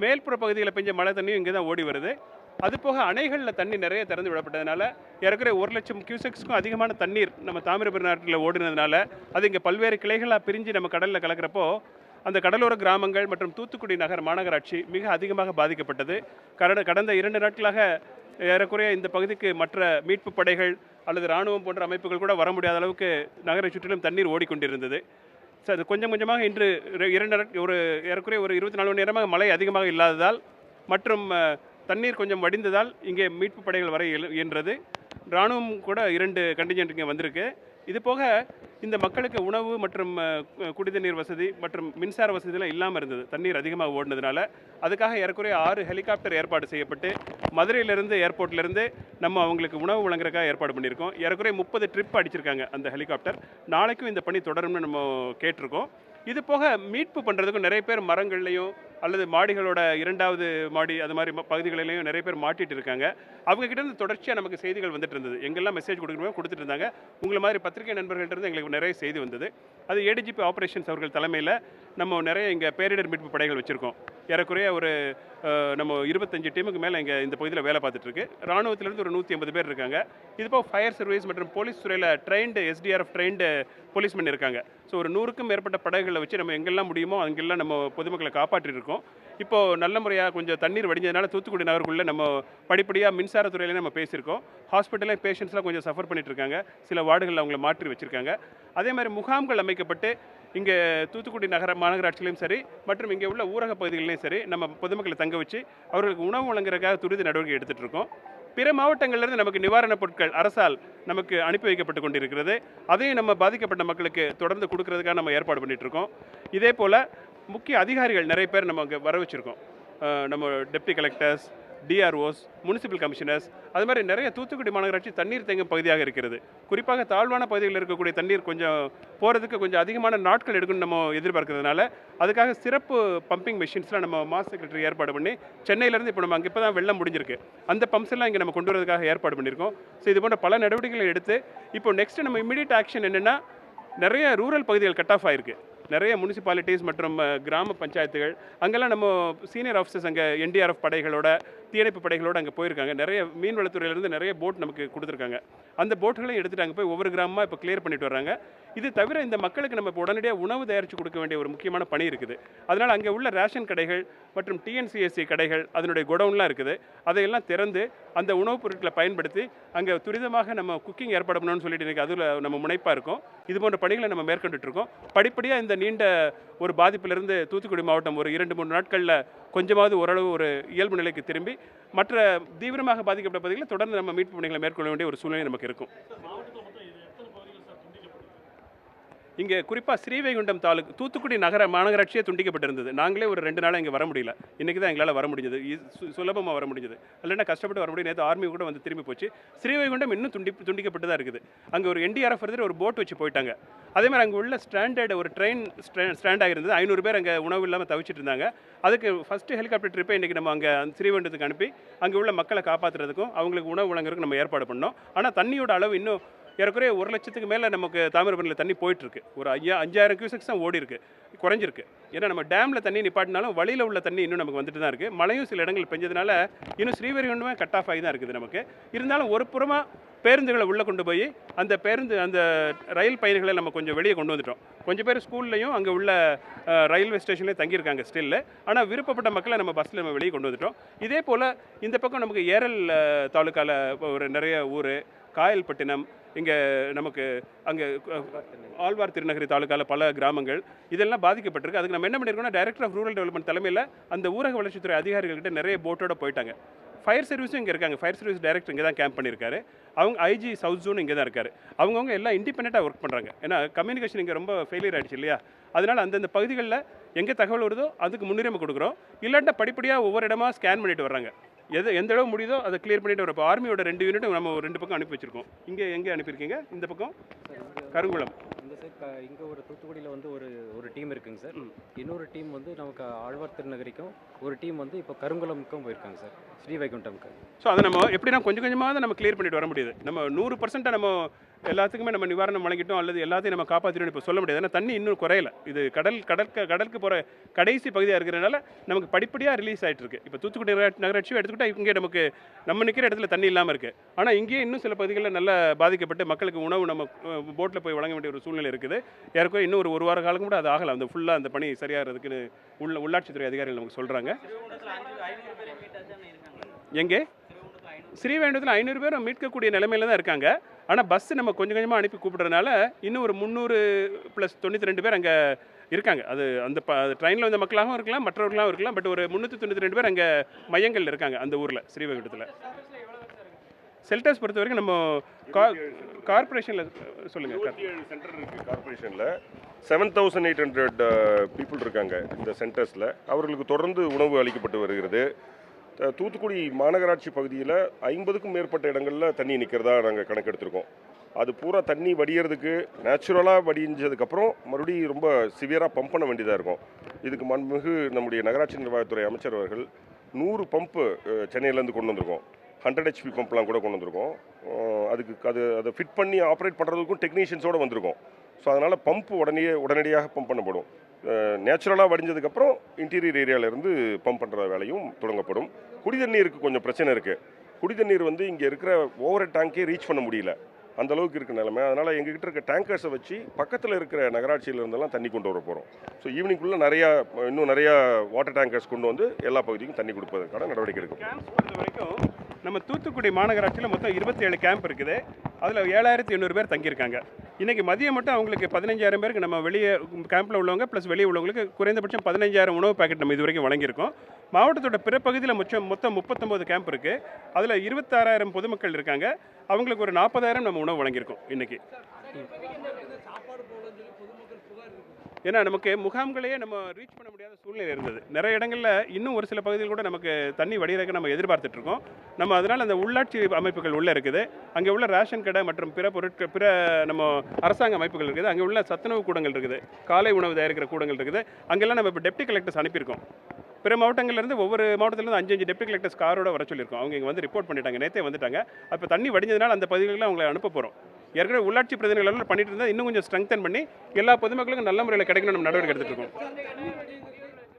மேல்புற பகுதியில் பெஞ்ச மழை தண்ணியும் இங்கே தான் ஓடி வருது. அது போக அணைகளில் தண்ணி நிறைய திறந்து விடப்பட்டதுனால ஏறக்குறைய ஒரு லட்சம் கியூசெக்ஸ்க்கும் அதிகமான தண்ணீர் நம்ம தாமிரபரணி நாட்டில் ஓடினதுனால அது இங்கே பல்வேறு கிளைகளாக பிரிஞ்சு நம்ம கடலில் கலக்கிறப்போ அந்த கடலோர கிராமங்கள் மற்றும் தூத்துக்குடி நகர் மாநகராட்சி மிக அதிகமாக பாதிக்கப்பட்டது. கடந்த கடந்த இரண்டு நாட்களாக ஏறக்குறைய இந்த பகுதிக்கு மற்ற மீட்பு படைகள் அல்லது இராணுவம் போன்ற அமைப்புகள் கூட வர முடியாத அளவுக்கு நகரை சுற்றிலும் தண்ணீர் ஓடிக்கொண்டிருந்தது. சார் அது கொஞ்சம் கொஞ்சமாக இன்று இரண்டு ஒரு ஏறக்குறைய ஒரு இருபத்தி நாலு மணி நேரமாக மழை அதிகமாக இல்லாததால் மற்றும் தண்ணீர் கொஞ்சம் வடிந்ததால் இங்கே மீட்பு படைகள் வர இயன்றது. இராணுவம் கூட இரண்டு கண்டிஜென்ட் இங்கே வந்திருக்கு. இது போக இந்த மக்களுக்கு உணவு மற்றும் குடிநீர் வசதி மற்றும் மின்சார வசதியெலாம் இல்லாமல் இருந்தது. தண்ணீர் அதிகமாக ஓடினதுனால. அதுக்காக ஏறக்குறைய ஆறு ஹெலிகாப்டர் ஏற்பாடு செய்யப்பட்டு மதுரையிலேருந்து ஏர்போர்ட்லேருந்து நம்ம அவங்களுக்கு உணவு வழங்குறக்காக ஏற்பாடு பண்ணியிருக்கோம். ஏறக்குறைய முப்பது ட்ரிப் அடிச்சிருக்காங்க அந்த ஹெலிகாப்டர் நாளைக்கும் இந்த பணி தொடரும்னு நம்ம கேட்டிருக்கோம். இது போக மீட்பு பண்ணுறதுக்கும் நிறைய பேர் மரங்கள்லையும் அல்லது மாடிகளோட இரண்டாவது மாடி அது மாதிரி ம- பகுதிகளிலையும் நிறைய பேர் மாட்டிட்டு இருக்காங்க. அவங்க கிட்ட இருந்து தொடர்ச்சியாக நமக்கு செய்திகள் வந்துட்டு இருந்தது. எங்கெல்லாம் மெசேஜ் கொடுக்கணுமோ கொடுத்துட்டு இருந்தாங்க. உங்களை மாதிரி பத்திரிகை நண்பர்கள்ட்ட இருந்து எங்களுக்கு நிறைய செய்தி வந்தது. அது ஏடிஜிபி ஆப்ரேஷன்ஸ் அவர்கள் தலைமையில் நம்ம நிறைய இங்கே பேரிடர் மீட்பு படைகள் வச்சுருக்கோம். ஏறக்குறைய ஒரு நம்ம இருபத்தஞ்சு டீமுக்கு மேலே இங்கே இந்த பகுதியில் வேலை பார்த்துட்ருக்கு. ராணுவத்திலேருந்து ஒரு நூற்றி ஐம்பது பேர் இருக்காங்க. இதுபோக ஃபயர் சர்வீஸ் மற்றும் போலீஸ் துறையில் ட்ரெயின்டு எஸ்டிஆர்எஃப் ட்ரெயின்டு போலீஸ்மென் இருக்காங்க. ஸோ ஒரு நூறுக்கும் மேற்பட்ட படகுகளை வச்சு நம்ம எங்கெல்லாம் முடியுமோ அங்கெல்லாம் நம்ம பொதுமக்களை காப்பாற்றிருக்கோம். இப்போது நல்ல முறையாக கொஞ்சம் தண்ணீர் வடிஞ்சதுனால தூத்துக்குடி நகருக்குள்ளே நம்ம படிப்படியாக மின்சாரத்துறையிலே நம்ம பேசியிருக்கோம். ஹாஸ்பிட்டலில் பேஷண்ட்ஸ்லாம் கொஞ்சம் சஃபர் பண்ணிட்டுருக்காங்க சில வார்டுகளில் அவங்கள மாற்றி வச்சுருக்காங்க. அதே மாதிரி முகாம்கள் அமைக்கப்பட்டு இங்கே தூத்துக்குடி நகர மாநகராட்சியிலையும் சரி மற்றும் இங்கே உள்ள ஊரக பகுதிகளிலையும் சரி நம்ம பொதுமக்களை தங்க வச்சு அவர்களுக்கு உணவு வழங்குறதுக்காக துரித நடவடிக்கை எடுத்துட்டு இருக்கோம். பிற மாவட்டங்களிலிருந்து நமக்கு நிவாரணப் பொருட்கள் அரசால் நமக்கு அனுப்பி வைக்கப்பட்டு கொண்டிருக்கிறது. அதையும் நம்ம பாதிக்கப்பட்ட மக்களுக்கு தொடர்ந்து கொடுக்கறதுக்காக நம்ம ஏற்பாடு பண்ணிகிட்டு இருக்கோம் இதே போல் முக்கிய அதிகாரிகள் நிறைய பேர் நம்ம அங்கே வர வச்சுருக்கோம் நம்ம deputy collectors DROs municipal commissioners அது மாதிரி நிறைய தூத்துக்குடி மாநகராட்சி தண்ணீர் தேங்கும் பகுதியாக இருக்கிறது. குறிப்பாக தாழ்வான பகுதிகளில் இருக்கக்கூடிய தண்ணீர் கொஞ்சம் போகிறதுக்கு கொஞ்சம் அதிகமான நாட்கள் எடுக்கும்னு நம்ம எதிர்பார்க்கறதுனால அதுக்காக சிறப்பு பம்பிங் மிஷின்ஸ்லாம் நம்ம மாஸ் செக்ரட்டரி ஏற்பாடு பண்ணி சென்னையிலேருந்து இப்போ நம்ம அங்கே இப்போ தான் வெள்ளம் முடிஞ்சிருக்கு. அந்த பம்ப்ஸ் எல்லாம் இங்கே நம்ம கொண்டு வரதுக்காக ஏற்பாடு பண்ணியிருக்கோம். ஸோ இது போன்ற பல நடவடிக்கைகளை எடுத்து இப்போ நெக்ஸ்ட் நம்ம இமீடியட் ஆக்ஷன் என்னென்னா நிறைய ரூரல் பகுதிகள் கட் ஆஃப் ஆயிருக்கு. நிறைய முனிசிபாலிட்டிஸ் மற்றும் கிராம பஞ்சாயத்துகள் அங்கெல்லாம் நம்ம சீனியர் ஆஃபீஸர்ஸ் அங்கே என்டிஆர்எஃப் படைகளோட தீயணைப்பு படைகளோடு அங்கே போயிருக்காங்க. நிறைய மீன்வளத்துறையிலேருந்து நிறைய போட் நமக்கு கொடுத்துருக்காங்க. அந்த போட்டுகளையும் எடுத்துட்டு அங்கே போய் ஒவ்வொரு கிராமமாக இப்போ கிளியர் பண்ணிட்டு வராங்க இது தவிர இந்த மக்களுக்கு நம்ம இப்போ உடனடியாக உணவு தயாரித்து கொடுக்க வேண்டிய ஒரு முக்கியமான பணி இருக்குது. அதனால் அங்கே உள்ள ரேஷன் கடைகள் மற்றும் டிஎன்சிஎஸ்சி கடைகள் அதனுடைய குடவுன்லாம் இருக்குது. அதையெல்லாம் திறந்து அந்த உணவுப் பொருட்களை பயன்படுத்தி அங்கே துரிதமாக நம்ம குக்கிங் ஏற்பாடு பண்ணணும்னு சொல்லிட்டு இன்றைக்கி அதில் நம்ம முனைப்பாக இருக்கும். இது போன்ற பணிகளை நம்ம மேற்கொண்டுட்டு இருக்கோம். படிப்படியாக இந்த நீண்ட ஒரு பாதிப்பிலிருந்து தூத்துக்குடி மாவட்டம் ஒரு இரண்டு மூணு நாட்களில் கொஞ்சமாவது ஓரளவு ஒரு இயல்பு நிலைக்கு திரும்பி மற்ற தீவிரமாக பாதிக்கப்பட்ட பகுதிகளில் தொடர்ந்து நம்ம மீட்பு பணிகளை மேற்கொள்ள வேண்டிய ஒரு சூழ்நிலை நமக்கு இருக்கும். இங்கே குறிப்பாக ஸ்ரீவைகுண்டம் தாலுக் தூத்துக்குடி நகர மாநகராட்சியே துண்டிக்கப்பட்டிருந்தது. நாங்களே ஒரு ரெண்டு நாளாக இங்கே வர முடியல. இன்றைக்கி தான் எங்களால் வர முடிஞ்சது. சுலபமாக வர முடிஞ்சது. இல்லைன்னா கஷ்டப்பட்டு வர முடியும். நேற்று ஆர்மி கூட வந்து திரும்பி போச்சு. ஸ்ரீவைகுண்டம் இன்னும் துண்டி துண்டிக்கப்பட்டு தான் இருக்குது. அங்கே ஒரு என்டிஆர்எஃப் எடுத்துட்டு ஒரு போட் வச்சு போயிட்டாங்க. அதே மாதிரி அங்கே உள்ள ஸ்டாண்டர்ட் ஒரு ட்ரெயின் ஸ்டாண்ட் ஆகிருந்தது ஐநூறு பேர் அங்கே உணவு இல்லாமல் தவிச்சிட்டு இருந்தாங்க. அதுக்கு ஃபஸ்ட்டு ஹெலிகாப்டர் ட்ரிப்பை இன்றைக்கி நம்ம அங்கே ஸ்ரீவைகுண்டத்துக்கு அனுப்பி அங்கே உள்ள மக்களை காப்பாற்றுறதுக்கும் அவங்களுக்கு உணவு வழங்குறதுக்கும் நம்ம ஏற்பாடு பண்ணோம். ஆனால் தண்ணியோட அளவு இன்னும் ஏறக்குறைய ஒரு லட்சத்துக்கு மேலே நமக்கு தாமிரபரணியில் தண்ணி போயிட்டுருக்கு. ஒரு ஐயா அஞ்சாயிரம் கியூசெக்ஸ் தான் ஓடி இருக்கு குறைஞ்சிருக்கு. ஏன்னா நம்ம டேமில் தண்ணி நிப்பாட்டினாலும் வழியில் உள்ள தண்ணி இன்னும் நமக்கு வந்துட்டு தான் இருக்குது மழையும் சில இடங்கள் பெஞ்சதுனால இன்னும் ஸ்ரீவரிகொண்டுமே கட் ஆஃப் ஆகி தான் இருக்குது நமக்கு. இருந்தாலும் ஒரு புறமாக பேருந்துகளை உள்ளே கொண்டு போய் அந்த பேருந்து அந்த ரயில் பயணிகளை நம்ம கொஞ்சம் வெளியே கொண்டு வந்துட்டோம். கொஞ்சம் பேர் ஸ்கூல்லையும் அங்கே உள்ள ரயில்வே ஸ்டேஷன்லேயும் தங்கியிருக்காங்க ஸ்டில்லு ஆனால் விருப்பப்பட்ட மக்களை நம்ம பஸ்ஸில் நம்ம வெளியே கொண்டு வந்துட்டோம். இதே போல் இந்த பக்கம் நமக்கு ஏரல் தாலுக்காவில் ஒரு நிறைய ஊர் காயல்பட்டினம் இங்கே நமக்கு அங்கே ஆழ்வார் திருநகரி தாலுக்காவில் பல கிராமங்கள் இதெல்லாம் பாதிக்கப்பட்டிருக்கு. அதுக்கு நம்ம என்ன பண்ணியிருக்கோம்னா டைரக்டர் ஆஃப் ரூரல் டெவலப்மெண்ட் தலைமையில் அந்த ஊரக வளர்ச்சித்துறை அதிகாரிகள்கிட்ட நிறைய போட்டோட போயிட்டாங்க. ஃபயர் சர்வீஸும் இங்கே இருக்காங்க. ஃபயர் சர்வீஸ் டைரக்டர் இங்கே தான் கேம்ப் பண்ணியிருக்காரு. அவங்க ஐஜி சவுத் ஜோன் இங்கே தான் இருக்காரு. அவங்கவுங்க எல்லாம் இண்டிபெண்ட்டாக ஒர்க் பண்ணுறாங்க ஏன்னா கம்யூனிகேஷன் இங்கே ரொம்ப ஃபெயிலியர் ஆயிடுச்சு இல்லையா? அதனால் அந்தந்த பகுதிகளில் எங்கே தகவல் வருதோ அதுக்கு முன்னுரிமை கொடுக்குறோம். இல்லாட்டா படிப்படியாக ஒவ்வொரு இடமா ஸ்கேன் பண்ணிட்டு வர்றாங்க. எது எந்த அளவு முடியுதோ அதை கிளியர் பண்ணிட்டு வரோம் இப்போ ஆர்மியோட ரெண்டு யூனிட்டும் நம்ம ரெண்டு பக்கம் அனுப்பி வச்சிருக்கோம். இங்கே எங்கே அனுப்பியிருக்கீங்க? இந்த பக்கம்? கருங்குளம். இந்த சைட் இங்கே ஒரு தூத்துக்குடியில் வந்து ஒரு ஒரு டீம் இருக்குங்க சார். இன்னொரு டீம் வந்து நமக்கு ஆழ்வார் திருநகரிக்கும் ஒரு டீம் வந்து இப்போ கருங்குளமுக்கும் போயிருக்காங்க சார் ஸ்ரீவைகுண்டம்க்கு. ஸோ அதை நம்ம எப்படின்னா கொஞ்சம் கொஞ்சமாக தான் நம்ம கிளியர் பண்ணிட்டு வர முடியுது. நம்ம நூறு பர்சன்ட்டாக நம்ம எல்லாத்துக்குமே நம்ம நிவாரணம் வழங்கிட்டோம் அல்லது எல்லாத்தையும் நம்ம காப்பாற்றிட்டோம் இப்போ சொல்ல முடியாது. ஏன்னா தண்ணி இன்னும் குறையல. இது கடல் கடற்க கடலுக்கு போகிற கடைசி பகுதியாக இருக்கிறனால நமக்கு படிப்படியாக ரிலீஸ் ஆகிட்டு இருக்கு. இப்போ தூத்துக்குடி நகரா- நகராட்சியும் எடுத்துக்கிட்டா இங்கே நமக்கு நம்ம நிற்கிற இடத்துல தண்ணி இல்லாமல் இருக்குது ஆனால் இங்கேயே இன்னும் சில பகுதிகளில் நல்லா பாதிக்கப்பட்டு மக்களுக்கு உணவு நம்ம போட்டில் போய் வழங்க வேண்டிய ஒரு சூழ்நிலை இருக்குது. ஏற்கனவே இன்னும் ஒரு ஒரு வார காலம் கூட அது ஆகலாம் அந்த ஃபுல்லாக அந்த பணி சரியாகிறதுக்குன்னு உள்ள உள்ளாட்சித்துறை அதிகாரிகள் நமக்கு சொல்கிறாங்க எங்கே? ஸ்ரீவைண்டத்தில் ஐநூறு பேர் மீட்கக்கூடிய நிலைமையில தான் இருக்காங்க. ஆனால் பஸ் நம்ம கொஞ்சம் கொஞ்சமாக அனுப்பி கூப்பிடுறதுனால இன்னும் ஒரு முந்நூறு ப்ளஸ் தொண்ணூற்றி ரெண்டு பேர் அங்கே இருக்காங்க. அது அந்த ப ட்ரெயினில் வந்த மக்களாகவும் இருக்கலாம் மற்றவர்களாகவும் இருக்கலாம் பட் ஒரு முந்நூற்றி தொண்ணூற்றி ரெண்டு பேர் அங்கே மையங்கள் இருக்காங்க அந்த ஊரில் ஸ்ரீவைகுண்டத்தில். செல்டர்ஸ் பொறுத்த வரைக்கும் நம்ம கா கார்பரேஷனில் சொல்லுங்கள் சென்டர் இருக்குது கார்பரேஷனில் seven thousand eight hundred people இருக்காங்க இந்த சென்டர்ஸில் அவர்களுக்கு தொடர்ந்து உணவு அளிக்கப்பட்டு வருகிறது. தூத்துக்குடி மாநகராட்சி பகுதியில் ஐம்பதுக்கும் மேற்பட்ட இடங்களில் தண்ணி நிற்கிறதா நாங்கள் கணக்கெடுத்திருக்கோம். அது பூரா தண்ணி வடிகிறதுக்கு நேச்சுரலாக வடிஞ்சதுக்கப்புறம் மறுபடியும் ரொம்ப சிவியராக பம்ப் பண்ண வேண்டியதாக இருக்கும். இதுக்கு மண்மிகு நம்முடைய நகராட்சி நிர்வாகத்துறை அமைச்சர் அவர்கள் நூறு பம்பு சென்னையிலேருந்து கொண்டு வந்திருக்கோம். ஹண்ட்ரட் ஹெச்பி பம்ப்லாம் கூட கொண்டு வந்திருக்கோம். அதுக்கு அது அதை ஃபிட் பண்ணி ஆப்ரேட் பண்ணுறதுக்கும் டெக்னீஷியன்ஸோடு வந்திருக்கோம். ஸோ அதனால் பம்ப் உடனே உடனடியாக பம்ப் பண்ணப்படும். நேச்சுரலாக வடிஞ்சதுக்கப்புறம் இன்டீரியர் ஏரியாவிலேருந்து பம்ப் பண்ணுற வேலையும் தொடங்கப்படும். குடி தண்ணீருக்கு கொஞ்சம் பிரச்சனை இருக்குது குடி தண்ணீர் வந்து இங்கே இருக்கிற ஓவர் டேங்கே ரீச் பண்ண முடியல. அந்த அளவுக்கு இருக்க நிலைமை. அதனால் எங்ககிட்ட இருக்க டேங்கர்ஸை வச்சு பக்கத்தில் இருக்கிற நகராட்சியிலேருந்தெல்லாம் தண்ணி கொண்டு வர போகிறோம் ஸோ ஈவினிங்குள்ளே நிறையா இன்னும் நிறையா வாட்டர் டேங்கர்ஸ் கொண்டு வந்து எல்லா பகுதிக்கும் தண்ணி கொடுப்பதற்கான நடவடிக்கை எடுக்கும் வரைக்கும் நம்ம தூத்துக்குடி மாநகராட்சியில் மொத்தம் இருபத்தி ஏழு கேம்ப் இருக்குது. அதில் ஏழாயிரத்தி எண்ணூறு பேர் தங்கியிருக்காங்க. இன்றைக்கி மதியம் மட்டும் அவங்களுக்கு பதினஞ்சாயிரம் பேருக்கு நம்ம வெளியே கேம்பில் உள்ளவங்க ப்ளஸ் வெளியே உள்ளவங்களுக்கு குறைந்தபட்சம் பதினஞ்சாயிரம் உணவு பாக்கெட் நம்ம இது வரைக்கும் வழங்கியிருக்கோம். மாவட்டத்தோட பிற பகுதியில் மொத்தம் மொத்தம் முப்பத்தொம்போது கேம்ப் இருக்குது அதில் இருபத்தாறாயிரம் பொதுமக்கள் இருக்காங்க. அவங்களுக்கு ஒரு நாற்பதாயிரம் நம்ம உணவு வழங்கியிருக்கோம் இன்றைக்கி ஏன்னா நமக்கு முகாம்களையே நம்ம ரீச் பண்ண முடியாத சூழ்நிலை இருந்தது. நிறைய இடங்களில் இன்னும் ஒரு சில பகுதியில் கூட நமக்கு தண்ணி வடிகிறக்க நம்ம எதிர்பார்த்துட்ருக்கோம் நம்ம அதனால் அந்த உள்ளாட்சி அமைப்புகள் உள்ளே இருக்குது. அங்கே உள்ள ரேஷன் கடை மற்றும் பிற பொருட்கள் பிற நம்ம அரசாங்க அமைப்புகள் இருக்குது. அங்கே உள்ள சத்துணவு கூடங்கள் இருக்குது. காலை உணவு தயாரிக்கிற கூடங்கள் இருக்குது. அங்கெல்லாம் நம்ம இப்போ டெப்டி கலெக்டர்ஸ் அனுப்பியிருக்கோம். பிற மாவட்டங்கள்லேருந்து ஒவ்வொரு மாவட்டத்திலேருந்து அஞ்சு அஞ்சு டெப்டி கலெக்டர்ஸ் காரோட வர சொல்லியிருக்கோம். அவங்க இங்கே வந்து ரிப்போர்ட் பண்ணிட்டாங்க. நேற்றே வந்துட்டாங்க. அப்போ தண்ணி வடிஞ்சதுனால அந்த பகுதிகளில் அவங்களை அனுப்ப போகிறோம் ஏற்கனவே உள்ளாட்சி பிரதிநிதிகள் எல்லாம் பண்ணிட்டு இருந்தால் இன்னும் கொஞ்சம் ஸ்ட்ரெங்தன் பண்ணி எல்லா பொதுமக்களுக்கும் நல்ல முறையில் கிடைக்கணும் நம்ம நடவடிக்கை எடுத்துட்டு இருக்கோம்.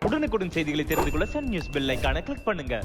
உடனுக்குடன் செய்திகளை தெரிந்து கொள்ள Sun News bell icon click பண்ணுங்க.